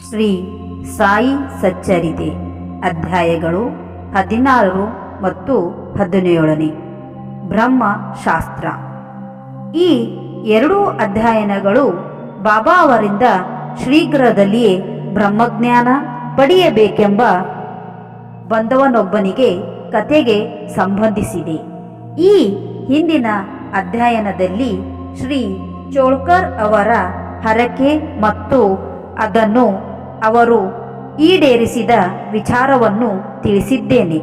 ಶ್ರೀ ಸಾಯಿ ಸಚ್ಚರಿತೆ ಅಧ್ಯಾಯಗಳು ಹದಿನಾರು ಮತ್ತು ಹದಿನೇಳನೇ. ಬ್ರಹ್ಮಶಾಸ್ತ್ರ ಈ ಎರಡೂ ಅಧ್ಯಯನಗಳು ಬಾಬಾ ಅವರಿಂದ ಶೀಘ್ರದಲ್ಲಿಯೇ ಬ್ರಹ್ಮಜ್ಞಾನ ಪಡೆಯಬೇಕೆಂಬ ಬಂದವನೊಬ್ಬನಿಗೆ ಕತೆಗೆ ಸಂಬಂಧಿಸಿದೆ. ಈ ಹಿಂದಿನ ಅಧ್ಯಯನದಲ್ಲಿ ಶ್ರೀ ಚೋಳ್ಕರ್ ಅವರ ಹರಕೆ ಮತ್ತು ಅದನ್ನು ಅವರು ಈಡೇರಿಸಿದ ವಿಚಾರವನ್ನು ತಿಳಿಸಿದ್ದೇನೆ.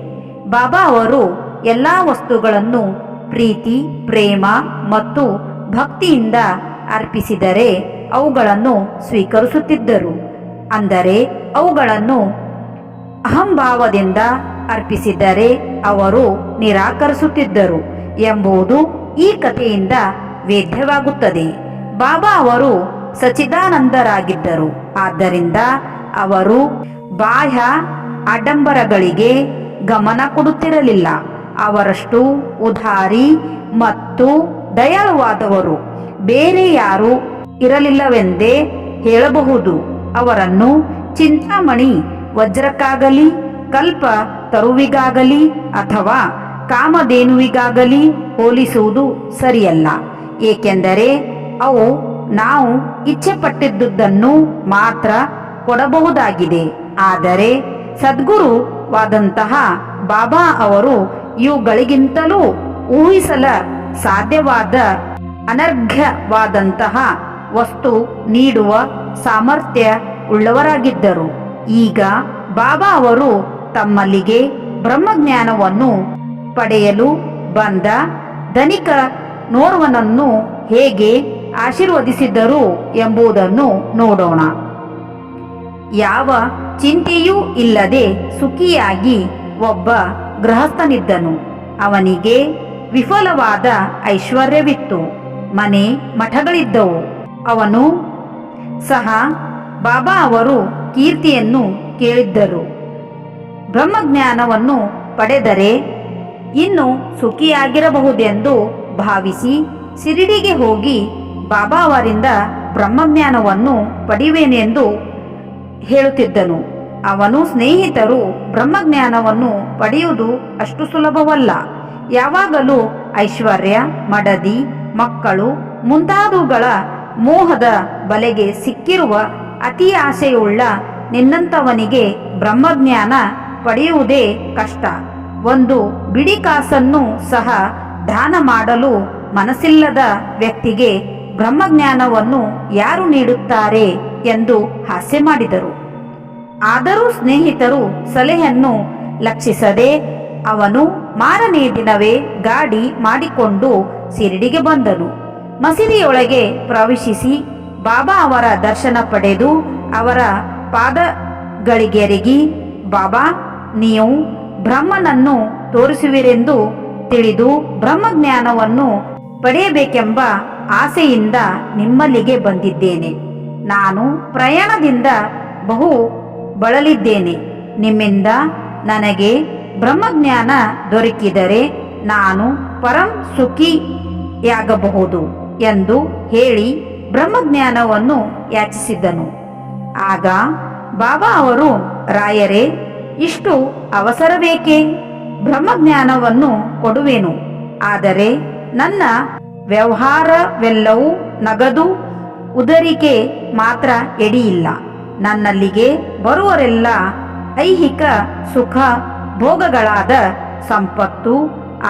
ಬಾಬಾ ಅವರು ಎಲ್ಲ ವಸ್ತುಗಳನ್ನು ಪ್ರೀತಿ, ಪ್ರೇಮ ಮತ್ತು ಭಕ್ತಿಯಿಂದ ಅರ್ಪಿಸಿದರೆ ಅವುಗಳನ್ನು ಸ್ವೀಕರಿಸುತ್ತಿದ್ದರು. ಅಂದರೆ ಅವುಗಳನ್ನು ಅಹಂಭಾವದಿಂದ ಅರ್ಪಿಸಿದರೆ ಅವರು ನಿರಾಕರಿಸುತ್ತಿದ್ದರು ಎಂಬುದು ಈ ಕಥೆಯಿಂದ ವೇದ್ಯವಾಗುತ್ತದೆ. ಬಾಬಾ ಅವರು ಸಚಿದಾನಂದರಾಗಿದ್ದರು ಆದ್ದರಿಂದ ಅವರು ಬಾಹ್ಯ ಆಡಂಬರಗಳಿಗೆ ಗಮನ ಕೊಡುತ್ತಿರಲಿಲ್ಲ. ಅವರಷ್ಟು ಉದಾರಿ ಮತ್ತು ದಯಾಳುವಾದವರು ಬೇರೆ ಯಾರು ಇರಲಿಲ್ಲವೆಂದೇ ಹೇಳಬಹುದು. ಅವರನ್ನು ಚಿಂತಾಮಣಿ ವಜ್ರಕ್ಕಾಗಲಿ, ಕಲ್ಪ ತರುವಿಗಾಗಲಿ ಅಥವಾ ಕಾಮಧೇನುವಿಗಾಗಲಿ ಹೋಲಿಸುವುದು ಸರಿಯಲ್ಲ. ಏಕೆಂದರೆ ಅವು ನಾವು ಇಚ್ಛೆ ಪಟ್ಟಿದ್ದುದನ್ನು ಮಾತ್ರ ಕೊಡಬಹುದಾಗಿದೆ. ಆದರೆ ಸದ್ಗುರುವಾದಂತಹ ಬಾಬಾ ಅವರು ಇವುಗಳಿಗಿಂತಲೂ ಊಹಿಸಲ ಸಾಧ್ಯವಾದ ಅನರ್ಘ್ಯವಾದಂತಹ ವಸ್ತು ನೀಡುವ ಸಾಮರ್ಥ್ಯ ಉಳ್ಳವರಾಗಿದ್ದರು. ಈಗ ಬಾಬಾ ಅವರು ತಮ್ಮಲ್ಲಿಗೆ ಬ್ರಹ್ಮಜ್ಞಾನವನ್ನು ಪಡೆಯಲು ಬಂದ ಧನಿಕ ನೋರ್ವನನ್ನು ಹೇಗೆ ಆಶೀರ್ವದಿಸಿದ್ದರು ಎಂಬುದನ್ನು ನೋಡೋಣ. ಯಾವ ಚಿಂತೆಯೂ ಇಲ್ಲದೆ ಸುಖಿಯಾಗಿ ಒಬ್ಬ ಗೃಹಸ್ಥನಿದ್ದನು. ಅವನಿಗೆ ವಿಫಲವಾದ ಐಶ್ವರ್ಯವಿತ್ತು. ಮನೆ ಮಠಗಳಿದ್ದವು. ಅವನು, ಸಹ ಬಾಬಾ ಅವರು ಕೀರ್ತಿಯನ್ನು ಕೇಳಿದ್ದರು. ಬ್ರಹ್ಮಜ್ಞಾನವನ್ನು ಪಡೆದರೆ ಇನ್ನು ಸುಖಿಯಾಗಿರಬಹುದೆಂದು ಭಾವಿಸಿ ಸಿರಿಡಿಗೆ ಹೋಗಿ ಬಾಬಾ ಅವರಿಂದ ಬ್ರಹ್ಮಜ್ಞಾನವನ್ನು ಪಡೆಯುವೆನೆಂದು ಹೇಳುತ್ತಿದ್ದನು. ಅವನು ಸ್ನೇಹಿತರು ಬ್ರಹ್ಮಜ್ಞಾನವನ್ನು ಪಡೆಯುವುದು ಅಷ್ಟು ಸುಲಭವಲ್ಲ. ಯಾವಾಗಲೂ ಐಶ್ವರ್ಯ, ಮಡದಿ, ಮಕ್ಕಳು ಮುಂತಾದವುಗಳ ಮೋಹದ ಬಲೆಗೆ ಸಿಕ್ಕಿರುವ ಅತಿ ಆಸೆಯುಳ್ಳ ನಿನ್ನಂಥವನಿಗೆ ಬ್ರಹ್ಮಜ್ಞಾನ ಪಡೆಯುವುದೇ ಕಷ್ಟ. ಒಂದು ಬಿಡಿ ಕಾಸನ್ನು ಸಹ ದಾನ ಮಾಡಲು ಮನಸ್ಸಿಲ್ಲದ ವ್ಯಕ್ತಿಗೆ ಬ್ರಹ್ಮಜ್ಞಾನವನ್ನು ಯಾರು ನೀಡುತ್ತಾರೆ ಎಂದು ಹಾಸ್ಯ ಮಾಡಿದರು. ಆದರೂ ಸ್ನೇಹಿತರು ಸಲಹೆಯನ್ನು ಲಕ್ಷಿಸದೆ ಅವನು ಮಾರನೇ ದಿನವೇ ಗಾಡಿ ಮಾಡಿಕೊಂಡು ಶಿರಡಿಗೆ ಬಂದನು. ಮಸೀದಿಯೊಳಗೆ ಪ್ರವೇಶಿಸಿ ಬಾಬಾ ಅವರ ದರ್ಶನ ಪಡೆದು ಅವರ ಪಾದಗಳಿಗೆರಗಿ, ಬಾಬಾ, ನೀವು ಬ್ರಹ್ಮನನ್ನು ತೋರಿಸುವಿರೆಂದು ತಿಳಿದು ಬ್ರಹ್ಮಜ್ಞಾನವನ್ನು ಪಡೆಯಬೇಕೆಂಬ ಆಸೆಯಿಂದ ನಿಮ್ಮಲ್ಲಿಗೆ ಬಂದಿದ್ದೇನೆ. ನಾನು ಪ್ರಯಾಣದಿಂದ ಬಹು ಬಳಲಿದ್ದೇನೆ. ನಿಮ್ಮಿಂದ ನನಗೆ ಬ್ರಹ್ಮಜ್ಞಾನ ದೊರಕಿದರೆ ನಾನು ಪರಂ ಸುಖಿಯಾಗಬಹುದು ಎಂದು ಹೇಳಿ ಬ್ರಹ್ಮಜ್ಞಾನವನ್ನು ಯಾಚಿಸಿದ್ದನು ಆಗ ಬಾಬಾ ಅವರು, ರಾಯರೇ, ಇಷ್ಟು ಅವಸರ ಬೇಕೇ ಬ್ರಹ್ಮಜ್ಞಾನವನ್ನು ಕೊಡುವೆನು. ಆದರೆ ನನ್ನ ವ್ಯವಹಾರವೆಲ್ಲವೂ ನಗದು, ಉದರಿಕೆ ಮಾತ್ರ ಎಡಿಯಿಲ್ಲ. ನನ್ನಲ್ಲಿಗೆ ಬರುವರೆಲ್ಲ ಐಹಿಕ ಸುಖ ಭೋಗಗಳಾದ ಸಂಪತ್ತು,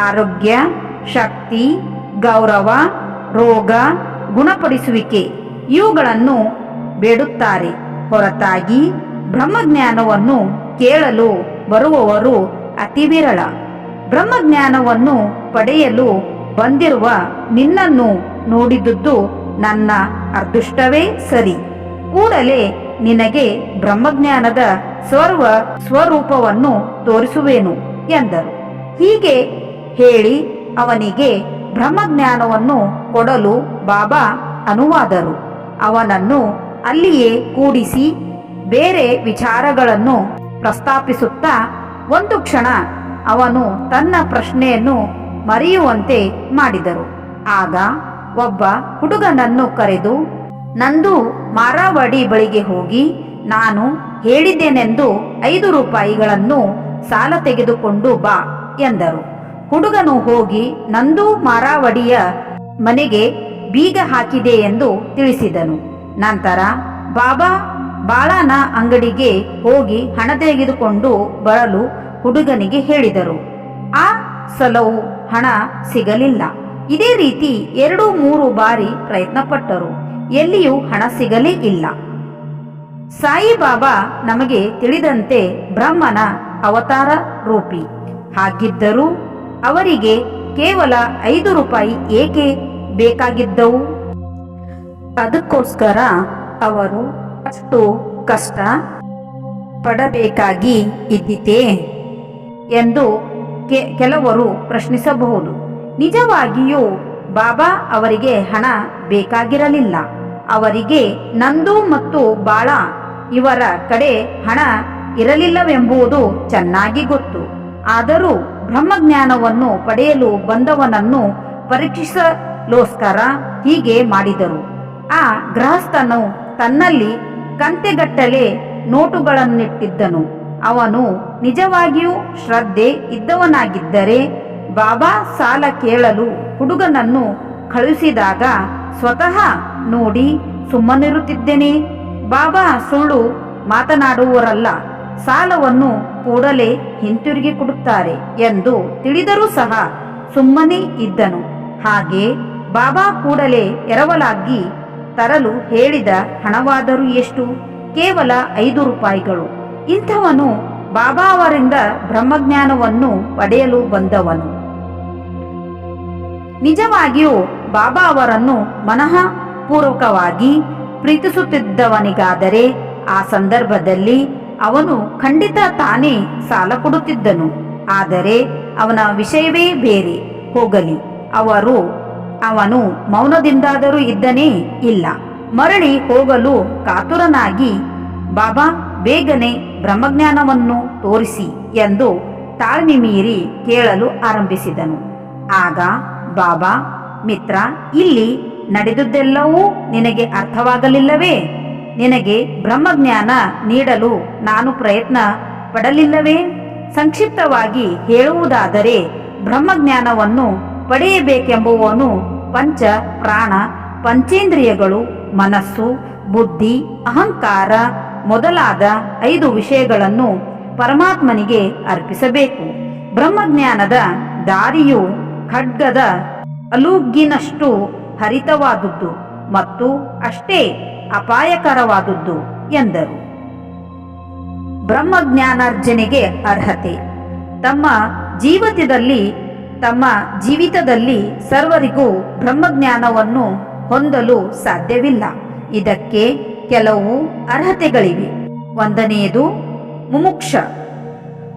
ಆರೋಗ್ಯ, ಶಕ್ತಿ, ಗೌರವ, ರೋಗ ಗುಣಪಡಿಸುವಿಕೆ, ಇವುಗಳನ್ನು ಬೇಡುತ್ತಾರೆ. ಹೊರತಾಗಿ ಬ್ರಹ್ಮಜ್ಞಾನವನ್ನು ಕೇಳಲು ಬರುವವರು ಅತಿ ವಿರಳ ಬ್ರಹ್ಮಜ್ಞಾನವನ್ನು ಪಡೆಯಲು ಬಂದಿರುವ ನಿನ್ನನ್ನು ನೋಡಿದುದು ನನ್ನ ಅದೃಷ್ಟವೇ ಸರಿ. ಕೂಡಲೇ ನಿನಗೆ ಬ್ರಹ್ಮಜ್ಞಾನದ ಸರ್ವ ಸ್ವರೂಪವನ್ನು ತೋರಿಸುವೆನು ಎಂದರು. ಹೀಗೆ ಹೇಳಿ ಅವನಿಗೆ ಬ್ರಹ್ಮಜ್ಞಾನವನ್ನು ಕೊಡಲು ಬಾಬಾ ಅನುವಾದರು. ಅವನನ್ನು ಅಲ್ಲಿಯೇ ಕೂಡಿಸಿ ಬೇರೆ ವಿಚಾರಗಳನ್ನು ಪ್ರಸ್ತಾಪಿಸುತ್ತಾ ಒಂದು ಕ್ಷಣ ಅವನು ತನ್ನ ಪ್ರಶ್ನೆಯನ್ನು ಮರೆಯುವಂತೆ ಮಾಡಿದರು. ಆಗ ಒಬ್ಬ ಹುಡುಗನನ್ನು ಕರೆದು, ನಂದು ಮಾರಾವಡಿ ಬಳಿಗೆ ಹೋಗಿ, ನಾನು ಹೇಳಿದ್ದೇನೆಂದು ಐದು ರೂಪಾಯಿಗಳನ್ನು ಸಾಲ ತೆಗೆದುಕೊಂಡು ಬಾ ಎಂದರು. ಹುಡುಗನು ಹೋಗಿ, ನಂದು ಮಾರಾವಡಿಯ ಮನೆಗೆ ಬೀಗ ಹಾಕಿದೆ ಎಂದು ತಿಳಿಸಿದನು. ನಂತರ, ಬಾಬಾ, ಬಾಳನ ಅಂಗಡಿಗೆ ಹೋಗಿ ಹಣ ತೆಗೆದುಕೊಂಡು ಬರಲು ಹುಡುಗನಿಗೆ ಹೇಳಿದರು. ಆ ಸಲವು ಹಣ ಸಿಗಲಿಲ್ಲ. ಇದೇ ರೀತಿ ಎರಡು ಮೂರು ಬಾರಿ ಪ್ರಯತ್ನಪಟ್ಟರು. ಎಲ್ಲಿಯೂ ಹಣ ಸಿಗಲೇ ಇಲ್ಲ. ಸಾಯಿಬಾಬಾ ನಮಗೆ ತಿಳಿದಂತೆ ಬ್ರಹ್ಮನ ಅವತಾರ ರೂಪಿ. ಹಾಗಿದ್ದರೂ ಅವರಿಗೆ ಕೇವಲ ಐದು ರೂಪಾಯಿ ಏಕೆ ಬೇಕಾಗಿದ್ದವು? ಅದಕ್ಕೋಸ್ಕರ ಅವರು ಅಷ್ಟು ಕಷ್ಟ ಪಡಬೇಕಾಗಿ ಇದ್ದಿತೇ ಎಂದು ಕೆ- ಕೆಲವರು ಪ್ರಶ್ನಿಸಬಹುದು. ನಿಜವಾಗಿಯೂ ಬಾಬಾ ಅವರಿಗೆ ಹಣ ಬೇಕಾಗಿರಲಿಲ್ಲ. ಅವರಿಗೆ ನಂದು ಮತ್ತು ಬಾಳ ಇವರ ಕಡೆ ಹಣ ಇರಲಿಲ್ಲವೆಂಬುದು ಚೆನ್ನಾಗಿ ಗೊತ್ತು. ಆದರೂ ಬ್ರಹ್ಮಜ್ಞಾನವನ್ನು ಪಡೆಯಲು ಬಂದವನನ್ನು ಪರೀಕ್ಷಿಸಲೋಸ್ಕರ ಹೀಗೆ ಮಾಡಿದರು. ಆ ಗೃಹಸ್ಥನು ತನ್ನಲ್ಲಿ ಕಂತೆಗಟ್ಟಲೆ ನೋಟುಗಳನ್ನಿಟ್ಟಿದ್ದನು. ಅವನು ನಿಜವಾಗಿಯೂ ಶ್ರದ್ಧೆ ಇದ್ದವನಾಗಿದ್ದರೆ ಬಾಬಾ ಸಾಲ ಕೇಳಲು ಹುಡುಗನನ್ನು ಕಳುಹಿಸಿದಾಗ ಸ್ವತಃ ನೋಡಿ ಸುಮ್ಮನಿರುತ್ತಿದ್ದೇನೆ. ಬಾಬಾ ಸುಳ್ಳು ಮಾತನಾಡುವವರಲ್ಲ, ಸಾಲವನ್ನು ಕೂಡಲೇ ಹಿಂತಿರುಗಿ ಕೊಡುತ್ತಾರೆ ಎಂದು ತಿಳಿದರೂ ಸಹ ಸುಮ್ಮನೆ ಇದ್ದನು. ಹಾಗೆ ಬಾಬಾ ಕೂಡಲೇ ಎರವಲಾಗಿ ತರಲು ಹೇಳಿದ ಹಣವಾದರೂ ಎಷ್ಟು? ಕೇವಲ ಐದು ರೂಪಾಯಿಗಳು. ಇಂಥವನು ಬಾಬಾ ಅವರಿಂದ ಬ್ರಹ್ಮಜ್ಞಾನವನ್ನು ಪಡೆಯಲು ಬಂದವನು. ನಿಜವಾಗಿಯೂ ಬಾಬಾ ಅವರನ್ನು ಮನಃ ಪೂರ್ವಕವಾಗಿ ಪ್ರೀತಿಸುತ್ತಿದ್ದವನಿಗಾದರೆ ಆ ಸಂದರ್ಭದಲ್ಲಿ ಅವನು ಖಂಡಿತ ತಾನೇ ಸಾಲ ಕೊಡುತ್ತಿದ್ದನು. ಆದರೆ ಅವನ ವಿಷಯವೇ ಬೇರೆ, ಹೋಗಲಿ. ಅವರು, ಅವನು ಮೌನದಿಂದಾದರೂ ಇದ್ದನೇ ಇಲ್ಲ. ಮರಳಿ ಹೋಗಲು ಕಾತುರನಾಗಿ ಬಾಬಾ ಬೇಗನೆ ಬ್ರಹ್ಮಜ್ಞಾನವನ್ನು ತೋರಿಸಿ ಎಂದು ತಾಳ್ಮೆ ಮೀರಿ ಕೇಳಲು ಆರಂಭಿಸಿದನು. ಆಗ ಬಾಬಾ, ಮಿತ್ರ, ಇಲ್ಲಿ ನಡೆದುದೆಲ್ಲವೂ ನಿನಗೆ ಅರ್ಥವಾಗಲಿಲ್ಲವೇ? ನಿನಗೆ ಬ್ರಹ್ಮಜ್ಞಾನ ನೀಡಲು ನಾನು ಪ್ರಯತ್ನ ಪಡಲಿಲ್ಲವೇ? ಸಂಕ್ಷಿಪ್ತವಾಗಿ ಹೇಳುವುದಾದರೆ, ಬ್ರಹ್ಮಜ್ಞಾನವನ್ನು ಪಡೆಯಬೇಕೆಂಬುವನು ಪಂಚ ಪ್ರಾಣ, ಪಂಚೇಂದ್ರಿಯಗಳು, ಮನಸ್ಸು, ಬುದ್ಧಿ, ಅಹಂಕಾರ ಮೊದಲಾದ ಐದು ವಿಷಯಗಳನ್ನು ಪರಮಾತ್ಮನಿಗೆ ಅರ್ಪಿಸಬೇಕು. ಬ್ರಹ್ಮಜ್ಞಾನದ ದಾರಿಯು ಖಡ್ಗದ ಅಲೂಗಿನಷ್ಟು ಹರಿತವಾದುದು ಮತ್ತು ಅಷ್ಟೇ ಅಪಾಯಕರವಾದುದ್ದು ಎಂದರು. ಬ್ರಹ್ಮಜ್ಞಾನಾರ್ಜನೆಗೆ ಅರ್ಹತೆ. ತಮ್ಮ ಜೀವಿತದಲ್ಲಿ ತಮ್ಮ ಜೀವಿತದಲ್ಲಿ ಸರ್ವರಿಗೂ ಬ್ರಹ್ಮಜ್ಞಾನವನ್ನು ಹೊಂದಲು ಸಾಧ್ಯವಿಲ್ಲ. ಇದಕ್ಕೆ ಕೆಲವು ಅರ್ಹತೆಗಳಿವೆ. ಒಂದನೆಯದು, ಮುಮುಕ್ಷ.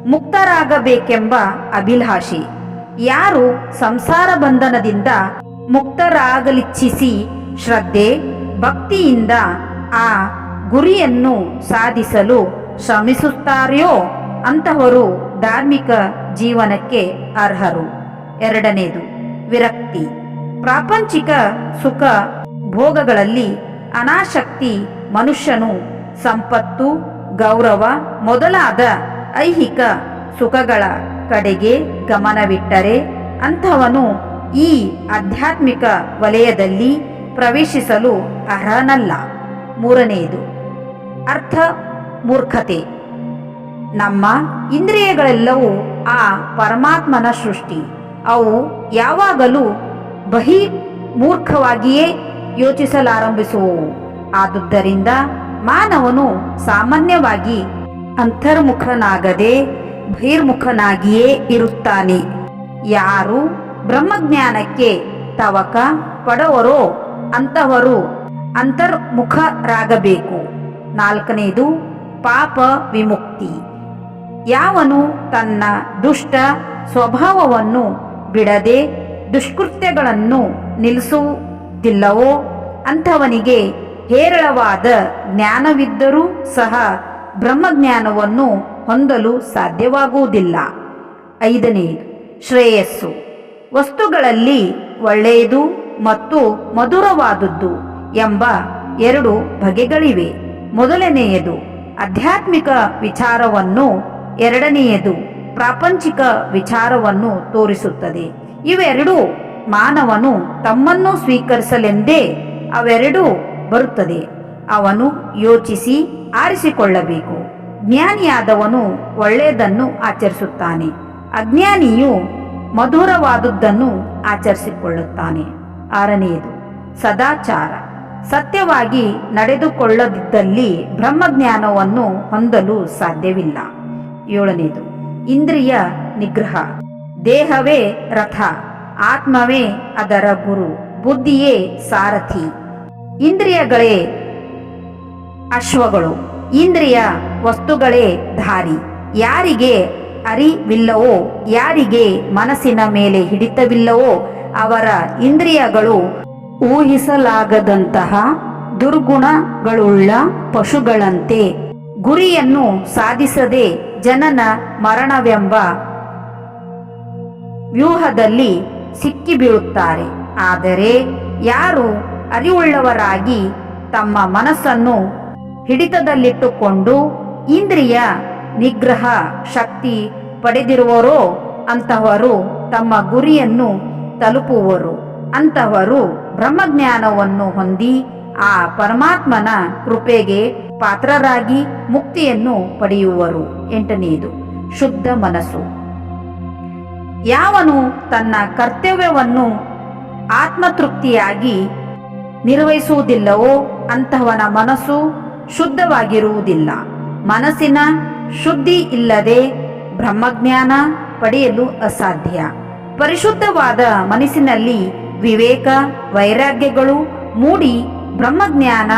ಮುಕ್ತರಾಗಬೇಕೆಂಬ ಅಭಿಲಾಷೆ. ಯಾರು ಸಂಸಾರ ಬಂಧನದಿಂದ ಮುಕ್ತರಾಗಲಿಚ್ಛಿಸಿ ಶ್ರದ್ಧೆ, ಭಕ್ತಿಯಿಂದ ಆ ಗುರಿಯನ್ನು ಸಾಧಿಸಲು ಶ್ರಮಿಸುತ್ತಾರೆಯೋ ಅಂತಹವರು ಧಾರ್ಮಿಕ ಜೀವನಕ್ಕೆ ಅರ್ಹರು. ಎರಡನೇದು ವಿರಕ್ತಿ. ಪ್ರಾಪಂಚಿಕ ಸುಖ ಭೋಗಗಳಲ್ಲಿ ಅನಾಸಕ್ತಿ ಮನುಷ್ಯನು ಸಂಪತ್ತು, ಗೌರವ, ಮೊದಲಾದ ಐಹಿಕ ಸುಖಗಳ ಕಡೆಗೆ ಗಮನವಿಟ್ಟರೆ ಅಂಥವನು ಈ ಆಧ್ಯಾತ್ಮಿಕ ವಲಯದಲ್ಲಿ ಪ್ರವೇಶಿಸಲು ಅರ್ಹನಲ್ಲ. ಮೂರನೆಯದು, ಅರ್ಥ ಮೂರ್ಖತೆ. ನಮ್ಮ ಇಂದ್ರಿಯಗಳೆಲ್ಲವೂ ಆ ಪರಮಾತ್ಮನ ಸೃಷ್ಟಿ. ಅವು ಯಾವಾಗಲೂ ಬಹಿ ಮೂರ್ಖವಾಗಿಯೇ ಯೋಚಿಸಲಾರಂಭಿಸುವವು. ಆದುದರಿಂದ ಮಾನವನು ಸಾಮಾನ್ಯವಾಗಿ ಅಂತರ್ಮುಖನಾಗದೆ ಬಹಿರ್ಮುಖನಾಗಿಯೇ ಇರುತ್ತಾನೆ. ಯಾರು ಬ್ರಹ್ಮಜ್ಞಾನಕ್ಕೆ ತವಕ ಪಡವರೋ ಅಂತವರು ಅಂತರ್ಮುಖರಾಗಬೇಕು. ನಾಲ್ಕನೇದು ಪಾಪ ವಿಮುಕ್ತಿ. ಯಾವನು ತನ್ನ ದುಷ್ಟ ಸ್ವಭಾವವನ್ನು ಬಿಡದೆ ದುಷ್ಕೃತ್ಯಗಳನ್ನು ನಿಲ್ಲಿಸುವುದಿಲ್ಲವೋ ಅಂಥವನಿಗೆ ಹೇರಳವಾದ ಜ್ಞಾನವಿದ್ದರೂ ಸಹ ಬ್ರಹ್ಮಜ್ಞಾನವನ್ನು ಹೊಂದಲು ಸಾಧ್ಯವಾಗುವುದಿಲ್ಲ. ಐದನೇ, ಶ್ರೇಯಸ್ಸು. ವಸ್ತುಗಳಲ್ಲಿ ಒಳ್ಳೆಯದು ಮತ್ತು ಮಧುರವಾದದ್ದು ಎಂಬ ಎರಡು ಬಗೆಗಳಿವೆ. ಮೊದಲನೆಯದು, ಆಧ್ಯಾತ್ಮಿಕ ವಿಚಾರವನ್ನು. ಎರಡನೆಯದು, ಪ್ರಾಪಂಚಿಕ ವಿಚಾರವನ್ನು ತೋರಿಸುತ್ತದೆ. ಇವೆರಡೂ ಮಾನವನು ತಮ್ಮನ್ನು ಸ್ವೀಕರಿಸಲೆಂದೇ ಅವೆರಡೂ ಬರುತ್ತದೆ. ಅವನು ಯೋಚಿಸಿ ಆರಿಸಿಕೊಳ್ಳಬೇಕು. ಜ್ಞಾನಿಯಾದವನು ಒಳ್ಳೆಯದನ್ನು ಆಚರಿಸುತ್ತಾನೆ. ಅಜ್ಞಾನಿಯು ಮಧುರವಾದುದನ್ನು ಆಚರಿಸಿಕೊಳ್ಳುತ್ತಾನೆ. ಆರನೆಯದು, ಸದಾಚಾರ. ಸತ್ಯವಾಗಿ ನಡೆದುಕೊಳ್ಳದಿದ್ದಲ್ಲಿ ಬ್ರಹ್ಮಜ್ಞಾನವನ್ನು ಹೊಂದಲು ಸಾಧ್ಯವಿಲ್ಲ. ಏಳನೆಯದು, ಇಂದ್ರಿಯ ನಿಗ್ರಹ. ದೇಹವೇ ರಥ, ಆತ್ಮವೇ ಅದರ ಗುರು, ಬುದ್ಧಿಯೇ ಸಾರಥಿ. ಇಂದ್ರಿಯಗಳೇ ಅಶ್ವಗಳು, ಇಂದ್ರಿಯ ವಸ್ತುಗಳೇ ದಾರಿ ಯಾರಿಗೆ ಅರಿವಿಲ್ಲವೋ, ಯಾರಿಗೆ ಮನಸ್ಸಿನ ಮೇಲೆ ಹಿಡಿತವಿಲ್ಲವೋ, ಅವರ ಇಂದ್ರಿಯಗಳು ಊಹಿಸಲಾಗದಂತಹ ದುರ್ಗುಣಗಳುಳ್ಳ ಪಶುಗಳಂತೆ. ಗುರಿಯನ್ನು ಸಾಧಿಸದೆ ಜನನ ಮರಣವೆಂಬ ವ್ಯೂಹದಲ್ಲಿ ಸಿಕ್ಕಿಬೀಳುತ್ತಾರೆ ಆದರೆ ಯಾರು ಅರಿವುಳ್ಳವರಾಗಿ ತಮ್ಮ ಮನಸ್ಸನ್ನು ಹಿಡಿತದಲ್ಲಿಟ್ಟುಕೊಂಡು ಇಂದ್ರಿಯ ನಿಗ್ರಹ ಶಕ್ತಿ ಪಡೆದಿರುವರೋ ಅಂತಹವರು ತಮ್ಮ ಗುರಿಯನ್ನು ತಲುಪುವರು. ಅಂತಹವರು ಬ್ರಹ್ಮಜ್ಞಾನವನ್ನು ಹೊಂದಿ ಆ ಪರಮಾತ್ಮನ ಕೃಪೆಗೆ ಪಾತ್ರರಾಗಿ ಮುಕ್ತಿಯನ್ನು ಪಡೆಯುವರು. ಎಂಟನೆಯದು ಶುದ್ಧ ಮನಸ್ಸು. ಯಾವನು ತನ್ನ ಕರ್ತವ್ಯವನ್ನು ಆತ್ಮತೃಪ್ತಿಯಾಗಿ ನಿರ್ವಹಿಸುವುದಿಲ್ಲವೋ ಅಂತಹವನ ಮನಸ್ಸು ಶುದ್ಧವಾಗಿರುವುದಿಲ್ಲ. ಮನಸ್ಸಿನ ಶುದ್ಧಿ ಇಲ್ಲದೆ ಬ್ರಹ್ಮಜ್ಞಾನ ಪಡೆಯಲು ಅಸಾಧ್ಯ. ಪರಿಶುದ್ಧವಾದ ಮನಸ್ಸಿನಲ್ಲಿ ವಿವೇಕ, ವೈರಾಗ್ಯಗಳು ಮೂಡಿ ಬ್ರಹ್ಮಜ್ಞಾನ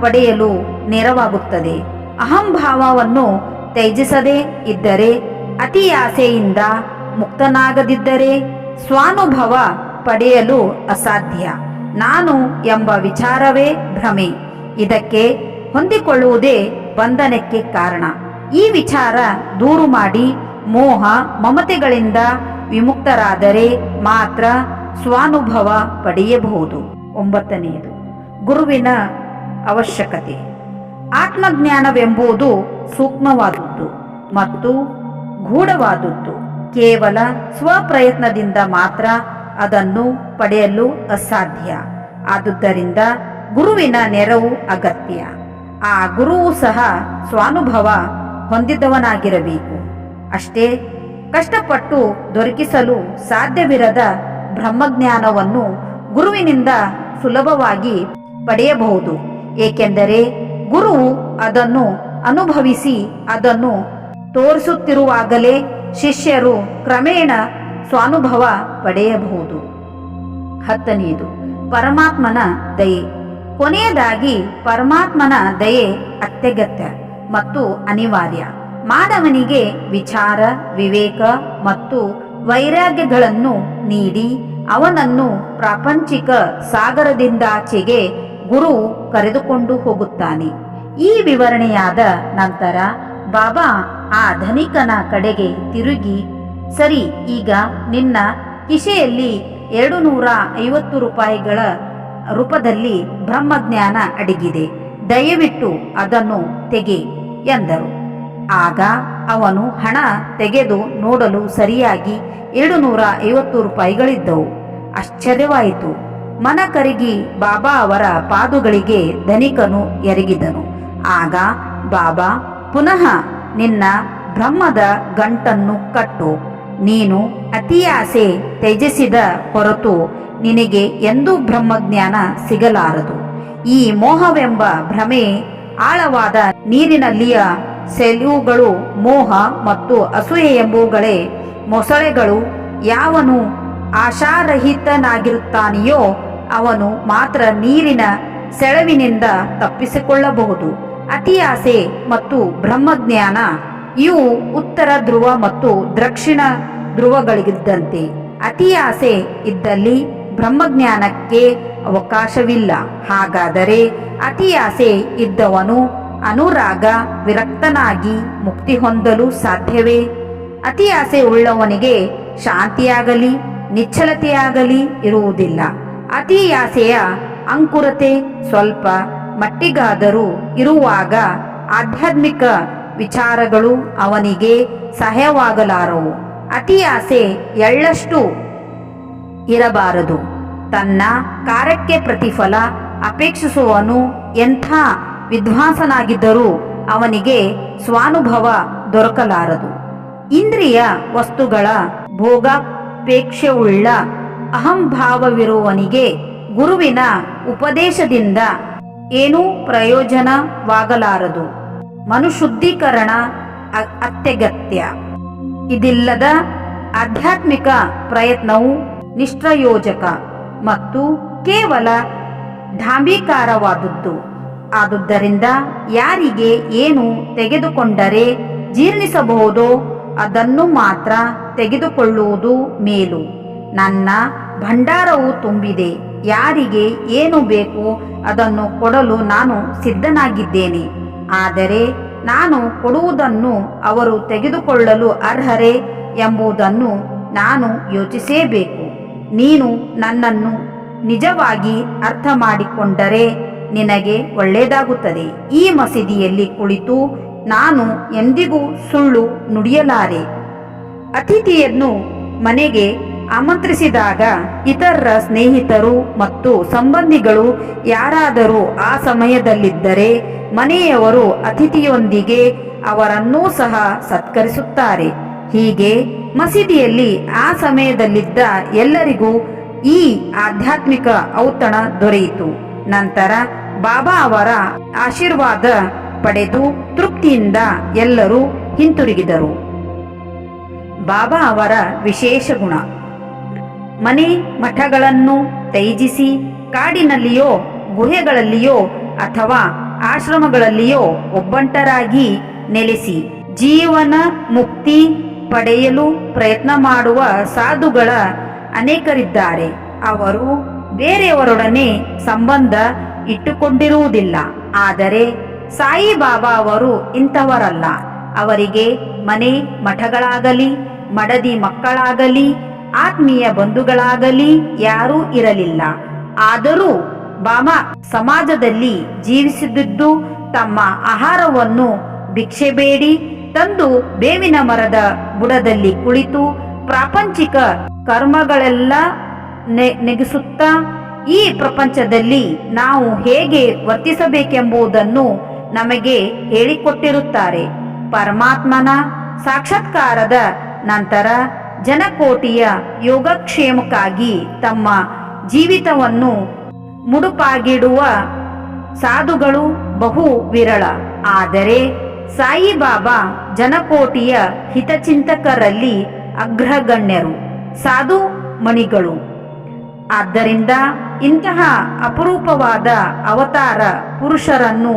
ಪಡೆಯಲು ನೆರವಾಗುತ್ತದೆ. ಅಹಂಭಾವವನ್ನು ತ್ಯಜಿಸದೆ ಇದ್ದರೆ, ಅತಿಯಾಸೆಯಿಂದ ಮುಕ್ತನಾಗದಿದ್ದರೆ ಸ್ವಾನುಭವ ಪಡೆಯಲು ಅಸಾಧ್ಯ. ನಾನು ಎಂಬ ವಿಚಾರವೇ ಭ್ರಮೆ. ಇದಕ್ಕೆ ಹೊಂದಿಕೊಳ್ಳುವುದೇ ಬಂಧನಕ್ಕೆ ಕಾರಣ. ಈ ವಿಚಾರ ದೂರು ಮಾಡಿ ಮೋಹ ಮಮತೆಗಳಿಂದ ವಿಮುಕ್ತರಾದರೆ ಮಾತ್ರ ಸ್ವಾನುಭವ ಪಡೆಯಬಹುದು. ಒಂಬತ್ತನೆಯದು, ಗುರುವಿನ ಅವಶ್ಯಕತೆ. ಆತ್ಮಜ್ಞಾನವೆಂಬುದು ಸೂಕ್ಷ್ಮವಾದದ್ದು ಮತ್ತು ಗೂಢವಾದದ್ದು. ಕೇವಲ ಸ್ವಪ್ರಯತ್ನದಿಂದ ಮಾತ್ರ ಅದನ್ನು ಪಡೆಯಲು ಅಸಾಧ್ಯ. ಆದುದರಿಂದ ಗುರುವಿನ ನೆರವು ಅಗತ್ಯ. ಆ ಗುರುವು ಸಹ ಸ್ವಾನುಭವ ಹೊಂದಿದ್ದವನಾಗಿರಬೇಕು ಅಷ್ಟೇ ಕಷ್ಟಪಟ್ಟು ದೊರಕಿಸಲು ಸಾಧ್ಯವಿರದ ಬ್ರಹ್ಮಜ್ಞಾನವನ್ನು ಗುರುವಿನಿಂದ ಸುಲಭವಾಗಿ ಪಡೆಯಬಹುದು. ಏಕೆಂದರೆ ಗುರುವು ಅದನ್ನು ಅನುಭವಿಸಿ ಅದನ್ನು ತೋರಿಸುತ್ತಿರುವಾಗಲೇ ಶಿಷ್ಯರು ಕ್ರಮೇಣ ಸ್ವಾನುಭವ ಪಡೆಯಬಹುದು. ಹತ್ತನೆಯದು, ಪರಮಾತ್ಮನ ದಯೆ. ಕೊನೆಯದಾಗಿ, ಪರಮಾತ್ಮನ ದಯೆ ಅತ್ಯಗತ್ಯ ಮತ್ತು ಅನಿವಾರ್ಯ. ಮಾನವನಿಗೆ ವಿಚಾರ, ವಿವೇಕ ಮತ್ತು ವೈರಾಗ್ಯಗಳನ್ನು ನೀಡಿ, ಅವನನ್ನು ಪ್ರಾಪಂಚಿಕ ಸಾಗರದಿಂದಾಚೆಗೆ ಗುರು ಕರೆದುಕೊಂಡು ಹೋಗುತ್ತಾನೆ. ಈ ವಿವರಣೆಯಾದ ನಂತರ, ಬಾಬಾ ಆ ಧನಿಕನ ಕಡೆಗೆ ತಿರುಗಿ ಸರಿ, ಈಗ ನಿನ್ನ ಕಿಶೆಯಲ್ಲಿ ಎರಡು ನೂರ ಐವತ್ತು ರೂಪಾಯಿಗಳ ರೂಪದಲ್ಲಿ ಬ್ರಹ್ಮಜ್ಞಾನ ಅಡಗಿದೆ. ದಯವಿಟ್ಟು ಅದನ್ನು ತೆಗೆ, ಎಂದರು. ಆಗ ಅವನು ಹಣ ತೆಗೆದು ನೋಡಲು ಸರಿಯಾಗಿ ಎರಡು ನೂರ ಐವತ್ತು ರೂಪಾಯಿಗಳಿದ್ದವು. ಆಶ್ಚರ್ಯವಾಯಿತು. ಮನ ಕರಗಿ ಬಾಬಾ ಅವರ ಪಾದುಗಳಿಗೆ ಧನಿಕನು ಎರಗಿದನು. ಆಗ ಬಾಬಾ, ಪುನಃ ನಿನ್ನ ಬ್ರಹ್ಮದ ಗಂಟನ್ನು ಕಟ್ಟು. ನೀನು ಅತಿಯಾಸೆ ತ್ಯಜಿಸಿದ ಹೊರತು ನಿನಗೆ ಎಂದೂ ಬ್ರಹ್ಮಜ್ಞಾನ ಸಿಗಲಾರದು. ಈ ಮೋಹವೆಂಬ ಭ್ರಮೆ ಆಳವಾದ ನೀರಿನಲ್ಲಿಯ ಸೆಲ್ಯುಗಳು, ಮೋಹ ಮತ್ತು ಅಸೂಯೆ ಎಂಬುವುಗಳೇ ಮೊಸಳೆಗಳು. ಯಾವನು ಆಶಾರಹಿತನಾಗಿರುತ್ತಾನೆಯೋ ಅವನು ಮಾತ್ರ ನೀರಿನ ಸೆಳವಿನಿಂದ ತಪ್ಪಿಸಿಕೊಳ್ಳಬಹುದು. ಅತಿ ಆಸೆ ಮತ್ತು ಬ್ರಹ್ಮಜ್ಞಾನ ಇವು ಉತ್ತರ ಧ್ರುವ ಮತ್ತು ದಕ್ಷಿಣ ಧ್ರುವಗಳಿಗಿದ್ದಂತೆ ಅತಿ ಆಸೆ ಇದ್ದಲ್ಲಿ ಬ್ರಹ್ಮಜ್ಞಾನಕ್ಕೆ ಅವಕಾಶವಿಲ್ಲ. ಹಾಗಾದರೆ ಅತಿ ಆಸೆ ಇದ್ದವನು ಅನುರಾಗ ವಿರಕ್ತನಾಗಿ ಮುಕ್ತಿ ಹೊಂದಲು ಸಾಧ್ಯವೇ? ಅತಿ ಆಸೆ ಉಳ್ಳವನಿಗೆ ಶಾಂತಿಯಾಗಲಿ ನಿಚ್ಚಲತೆಯಾಗಲಿ ಇರುವುದಿಲ್ಲ. ಅತಿ ಆಸೆಯ ಅಂಕುರತೆ ಸ್ವಲ್ಪ ಮಟ್ಟಿಗಾದರೂ ಇರುವಾಗ ಆಧ್ಯಾತ್ಮಿಕ ವಿಚಾರಗಳು ಅವನಿಗೆ ಸಹಾಯವಾಗಲಾರವು. ಅತಿ ಆಸೆ ಎಳ್ಳಷ್ಟು ಇರಬಾರದು. ತನ್ನ ಕಾರ್ಯಕ್ಕೆ ಪ್ರತಿಫಲ ಅಪೇಕ್ಷಿಸುವನು ಎಂಥ ವಿದ್ವಾಂಸನಾಗಿದ್ದರೂ ಅವನಿಗೆ ಸ್ವಾನುಭವ ದೊರಕಲಾರದು. ಇಂದ್ರಿಯ ವಸ್ತುಗಳ ಭೋಗಾಪೇಕ್ಷೆಯುಳ್ಳ ಅಹಂಭಾವವಿರುವವನಿಗೆ ಗುರುವಿನ ಉಪದೇಶದಿಂದ ಏನೂ ಪ್ರಯೋಜನವಾಗಲಾರದು. ಮನುಶುದ್ಧೀಕರಣ ಅತ್ಯಗತ್ಯ. ಇದಿಲ್ಲದ ಆಧ್ಯಾತ್ಮಿಕ ಪ್ರಯತ್ನವು ನಿಷ್ಪ್ರಯೋಜಕ ಮತ್ತು ಕೇವಲ ಢಾಂಬೀಕಾರವಾದದ್ದು ಆದುದರಿಂದ ಯಾರಿಗೆ ಏನು ತೆಗೆದುಕೊಂಡರೆ ಜೀರ್ಣಿಸಬಹುದೋ ಅದನ್ನು ಮಾತ್ರ ತೆಗೆದುಕೊಳ್ಳುವುದು ಮೇಲು. ನನ್ನ ಭಂಡಾರವು ತುಂಬಿದೆ. ಯಾರಿಗೆ ಏನು ಬೇಕು ಅದನ್ನು ಕೊಡಲು ನಾನು ಸಿದ್ಧನಾಗಿದ್ದೇನೆ. ಆದರೆ ನಾನು ಕೊಡುವುದನ್ನು ಅವರು ತೆಗೆದುಕೊಳ್ಳಲು ಅರ್ಹರೇ ಎಂಬುದನ್ನು ನಾನು ಯೋಚಿಸೇಬೇಕು. ನೀನು ನನ್ನನ್ನು ನಿಜವಾಗಿ ಅರ್ಥ ಮಾಡಿಕೊಂಡರೆ ನಿನಗೆ ಒಳ್ಳೆಯದಾಗುತ್ತದೆ. ಈ ಮಸೀದಿಯಲ್ಲಿ ಕುಳಿತು ನಾನು ಎಂದಿಗೂ ಸುಳ್ಳು ನುಡಿಯಲಾರೆ. ಅತಿಥಿಯನ್ನು ಮನೆಗೆ ಆಮಂತ್ರಿಸಿದಾಗ ಇತರ ಸ್ನೇಹಿತರು ಮತ್ತು ಸಂಬಂಧಿಗಳು ಯಾರಾದರೂ ಆ ಸಮಯದಲ್ಲಿದ್ದರೆ ಮನೆಯವರು ಅತಿಥಿಯೊಂದಿಗೆ ಅವರನ್ನೂ ಸಹ ಸತ್ಕರಿಸುತ್ತಾರೆ. ಹೀಗೆ ಮಸೀದಿಯಲ್ಲಿ ಆ ಸಮಯದಲ್ಲಿದ್ದ ಎಲ್ಲರಿಗೂ ಈ ಆಧ್ಯಾತ್ಮಿಕ ಔತಣ ದೊರೆಯಿತು. ನಂತರ ಬಾಬಾ ಅವರ ಆಶೀರ್ವಾದ ಪಡೆದು ತೃಪ್ತಿಯಿಂದ ಎಲ್ಲರೂ ಹಿಂತಿರುಗಿದರು. ಬಾಬಾ ಅವರ ವಿಶೇಷ ಗುಣ. ಮನೆ ಮಠಗಳನ್ನು ತ್ಯಜಿಸಿ, ಕಾಡಿನಲ್ಲಿಯೋ, ಗುಹೆಗಳಲ್ಲಿಯೋ ಅಥವಾ ಆಶ್ರಮಗಳಲ್ಲಿಯೋ ಒಬ್ಬಂಟರಾಗಿ ನೆಲೆಸಿ, ಜೀವನ ಮುಕ್ತಿ ಪಡೆಯಲು ಪ್ರಯತ್ನ ಮಾಡುವ ಸಾಧುಗಳ ಅನೇಕರಿದ್ದಾರೆ. ಅವರು ಬೇರೆಯವರೊಡನೆ ಸಂಬಂಧ ಇಟ್ಟುಕೊಂಡಿರುವುದಿಲ್ಲ. ಆದರೆ ಸಾಯಿಬಾಬಾ ಅವರು ಇಂಥವರಲ್ಲ. ಅವರಿಗೆ ಮನೆ ಮಠಗಳಾಗಲಿ, ಮಡದಿ ಮಕ್ಕಳಾಗಲಿ ಆತ್ಮೀಯ ಬಂಧುಗಳಾಗಲಿ ಯಾರೂ ಇರಲಿಲ್ಲ. ಆದರೂ ಬಾಮ ಸಮಾಜದಲ್ಲಿ ಜೀವಿಸಿದ್ದು ತಮ್ಮ ಆಹಾರವನ್ನು ಭಿಕ್ಷೆ ಬೇಡಿ ತಂದು ಬೇವಿನ ಮರದ ಬುಡದಲ್ಲಿ ಕುಳಿತು ಪ್ರಾಪಂಚಿಕ ಕರ್ಮಗಳೆಲ್ಲ ನೆಗಿಸುತ್ತಾ ಈ ಪ್ರಪಂಚದಲ್ಲಿ ನಾವು ಹೇಗೆ ವರ್ತಿಸಬೇಕೆಂಬುದನ್ನು ನಮಗೆ ಹೇಳಿಕೊಟ್ಟಿರುತ್ತಾರೆ. ಪರಮಾತ್ಮನ ಸಾಕ್ಷಾತ್ಕಾರದ ನಂತರ ಜನಕೋಟಿಯ ಯೋಗಕ್ಷೇಮಕ್ಕಾಗಿ ತಮ್ಮ ಜೀವಿತವನ್ನು ಮುಡುಪಾಗಿಡುವ ಸಾಧುಗಳು ಬಹು ವಿರಳ. ಆದರೆ ಸಾಯಿಬಾಬಾ ಜನಕೋಟಿಯ ಹಿತಚಿಂತಕರಲ್ಲಿ ಅಗ್ರಗಣ್ಯರು, ಸಾಧು ಮಣಿಗಳು. ಆದ್ದರಿಂದ ಇಂತಹ ಅಪರೂಪವಾದ ಅವತಾರ ಪುರುಷರನ್ನು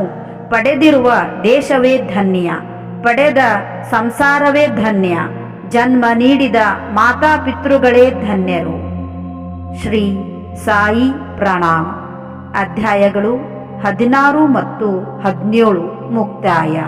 ಪಡೆದಿರುವ ದೇಶವೇ ಧನ್ಯ, ಪಡೆದ ಸಂಸಾರವೇ ಧನ್ಯ. ಜನ್ಮ ನೀಡಿದ ಮಾತಾಪಿತೃಗಳೇ ಧನ್ಯರು. ಶ್ರೀ ಸಾಯಿ ಪ್ರಣಾಮ್. ಅಧ್ಯಾಯಗಳು ಹದಿನಾರು ಮತ್ತು ಹದಿನೇಳು ಮುಕ್ತಾಯ.